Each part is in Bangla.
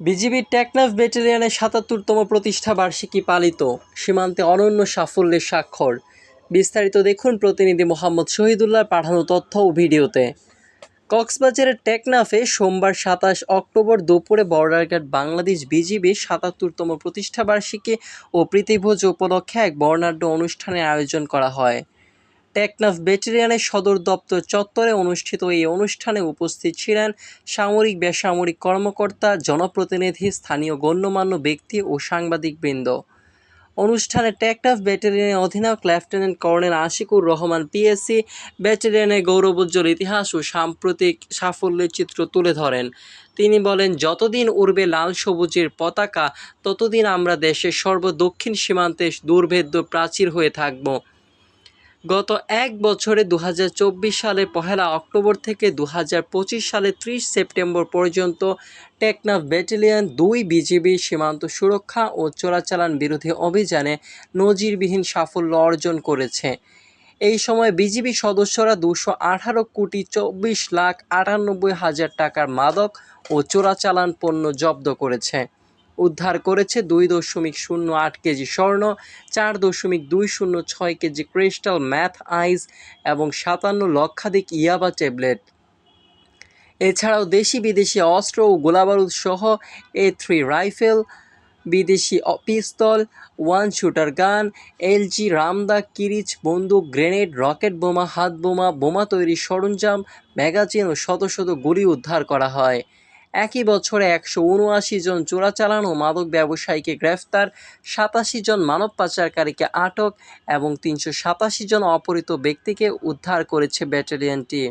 বিজিবির টেকনাফ ব্যাটালিয়নের সাতাত্তরতম প্রতিষ্ঠা বার্ষিকী পালিত সীমান্তে অনন্য সাফল্যের স্বাক্ষর। বিস্তারিত দেখুন প্রতিনিধি মোহাম্মদ শহীদুল্লাহ পাঠানো তথ্য ও ভিডিওতে। কক্সবাজারের টেকনাফে সোমবার সাতাশ অক্টোবর দুপুরে বর্ডার গার্ড বাংলাদেশ বিজিবির সাতাত্তরতম প্রতিষ্ঠাবার্ষিকী ও প্রীতিভোজ উপলক্ষে এক বর্ণাঢ্য অনুষ্ঠানের আয়োজন করা হয়। টেকনাফ ব্যাটালিয়নের সদর দপ্তর চত্বরে অনুষ্ঠিত এই অনুষ্ঠানে উপস্থিত ছিলেন সামরিক বেসামরিক কর্মকর্তা, জনপ্রতিনিধি, স্থানীয় গণ্যমান্য ব্যক্তি ও সাংবাদিকবৃন্দ। অনুষ্ঠানে টেকনাফ ব্যাটালিয়নের অধিনায়ক lieutenant colonel Ashiqur Rahman PSC ব্যাটালিয়নের গৌরবোজ্জ্বল ইতিহাস ও সাম্প্রতিক সাফল্যের চিত্র তুলে ধরেন। তিনি বলেন, যতদিন উড়বে লাল সবুজের পতাকা, ততদিন আমরা দেশের সর্বদক্ষিণ সীমান্তে দুর্ভেদ্য প্রাচীর হয়ে থাকব। গত এক বছরে দু হাজার চব্বিশ সালে পহেলা অক্টোবর থেকে দু হাজার পঁচিশ সালে ত্রিশ সেপ্টেম্বর পর্যন্ত টেকনাফ ব্যাটালিয়ন দুই বিজিবি সীমান্ত সুরক্ষা ও চোরাচালান বিরোধী অভিযানে নজিরবিহীন সাফল্য অর্জন করেছে। এই সময় বিজিবি সদস্যরা দুশো আঠারো কোটি চব্বিশ লাখ আটানব্বই হাজার টাকার মাদক ও চোরাচালান পণ্য জব্দ করেছে। উদ্ধার করেছে দুই দশমিক শূন্য আট কেজি স্বর্ণ, চার দশমিক দুই শূন্য ছয় কেজি ক্রিস্টাল ম্যাথ আইস এবং সাতান্ন লক্ষাধিক ইয়াবা ট্যাবলেট। এছাড়াও দেশি বিদেশি অস্ত্র ও গোলাবারুদ সহ এ থ্রি রাইফেল, বিদেশি pistol, one shooter gun LG রামদা, কিরিচ, বন্দুক, গ্রেনেড, রকেট বোমা, হাত বোমা বোমা তৈরির সরঞ্জাম, ম্যাগাজিন ও শত শত গুলি উদ্ধার করা হয়। একই বছরে একশো উনআশি জন চোরাচালান মাদক ব্যবসায়ীকে গ্রেফতার, সাতাশি জন মানব পাচারকারীকে আটক এবং তিনশো সাতাশি জন অপহৃত ব্যক্তিকে উদ্ধার করেছে ব্যাটালিয়নটি।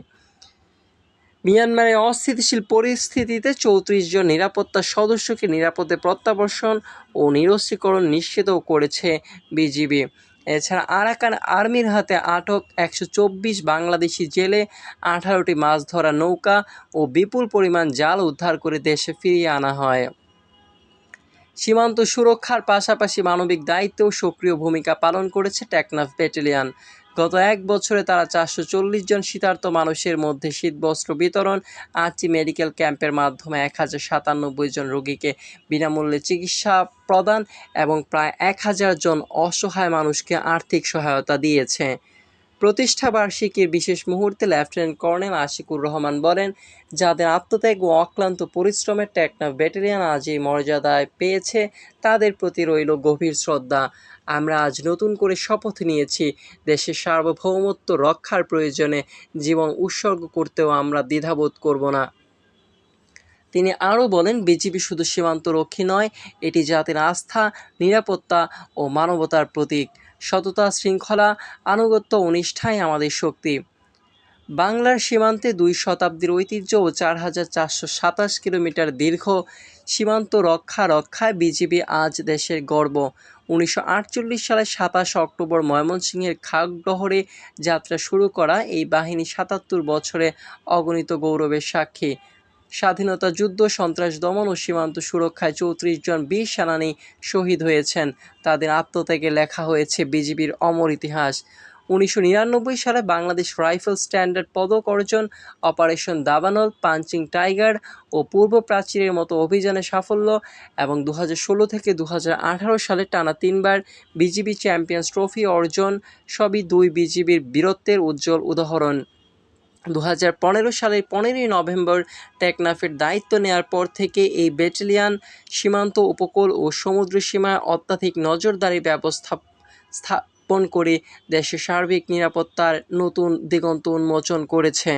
মিয়ানমারের অস্থিতিশীল পরিস্থিতিতে চৌত্রিশ জন নিরাপত্তা সদস্যকে নিরাপদে প্রত্যাবর্ষণ ও নিরস্ত্রীকরণ নিশ্চিত করেছে বিজিবি। এছাড়া আরাকান আর্মির হাতে আটক একশো চব্বিশ বাংলাদেশি জেলে আঠারোটি মাছ ধরা নৌকা ও বিপুল পরিমাণ জাল উদ্ধার করে দেশে ফিরিয়ে আনা হয়। সীমান্ত সুরক্ষার পাশাপাশি মানবিক দায়িত্বেও সক্রিয় ভূমিকা পালন করেছে টেকনাফ ব্যাটালিয়ন। গত এক বছরে তারা চারশো চল্লিশ জন শীতার্ত মানুষের মধ্যে শীতবস্ত্র বিতরণ, আটটি মেডিকেল ক্যাম্পের মাধ্যমে এক হাজার সাতানব্বই জন রোগীকে বিনামূল্যে চিকিৎসা প্রদান এবং প্রায় এক হাজার জন অসহায় মানুষকে আর্থিক সহায়তা দিয়েছে। প্রতিষ্ঠা বার্ষিকীর বিশেষ মুহূর্তে লেফটেন্যান্ট কর্নেল আশিকুর রহমান বলেন, যাদের আত্মত্যাগ ও অক্লান্ত পরিশ্রমের টেকনাফ ব্যাটালিয়ন আজ এই মর্যাদায় পেয়েছে, তাদের প্রতি রইল গভীর শ্রদ্ধা। আমরা আজ নতুন করে শপথ নিয়েছি, দেশের সার্বভৌমত্ব রক্ষার প্রয়োজনে জীবন উৎসর্গ করতেও আমরা দ্বিধাবোধ করব না। তিনি আরও বলেন, বিজিবি শুধু সীমান্ত রক্ষী নয়, এটি জাতির আস্থা, নিরাপত্তা ও মানবতার প্রতীক। সততা, শৃঙ্খলা, আনুগত্য নিষ্ঠাই আমাদের শক্তি। বাংলার সীমান্তে দুই শতাব্দীর ঐতিহ্য ও চার হাজার চারশো সাতাশ কিলোমিটার দীর্ঘ সীমান্ত রক্ষা রক্ষায় বিজিবি আজ দেশের গর্ব। উনিশশো আটচল্লিশ সালের সাতাশ অক্টোবর ময়মনসিংহের খাগড়হরে যাত্রা শুরু করা এই বাহিনী সাতাত্তর বছরে অগণিত গৌরবের সাক্ষী। স্বাধীনতা যুদ্ধ, সন্ত্রাস দমন ও সীমান্ত সুরক্ষায় চৌত্রিশ জন বীর সেনানী শহীদ হয়েছেন। তাদের আত্মত্যাগে লেখা হয়েছে বিজিবির অমর ইতিহাস। উনিশশো নিরানব্বই সালে বাংলাদেশ রাইফেল স্ট্যান্ডার্ড পদক অর্জন, অপারেশন দাবানল, পাঞ্চিং টাইগার ও পূর্ব প্রাচীরের মতো অভিযানে সাফল্য এবং দু থেকে দু হাজার আঠারো সালে টানা তিনবার বিজিবি চ্যাম্পিয়ন্স ট্রফি অর্জন, সবই দুই বিজিবির বীরত্বের উজ্জ্বল উদাহরণ। দু হাজার পনেরো সালের পনেরোই নভেম্বর টেকনাফের দায়িত্ব নেওয়ার পর থেকে এই ব্যাটালিয়ন সীমান্ত উপকূল ও সমুদ্র সীমায় অত্যাধিক নজরদারি ব্যবস্থা স্থাপন করে দেশের সার্বিক নিরাপত্তার নতুন দিগন্ত উন্মোচন করেছে।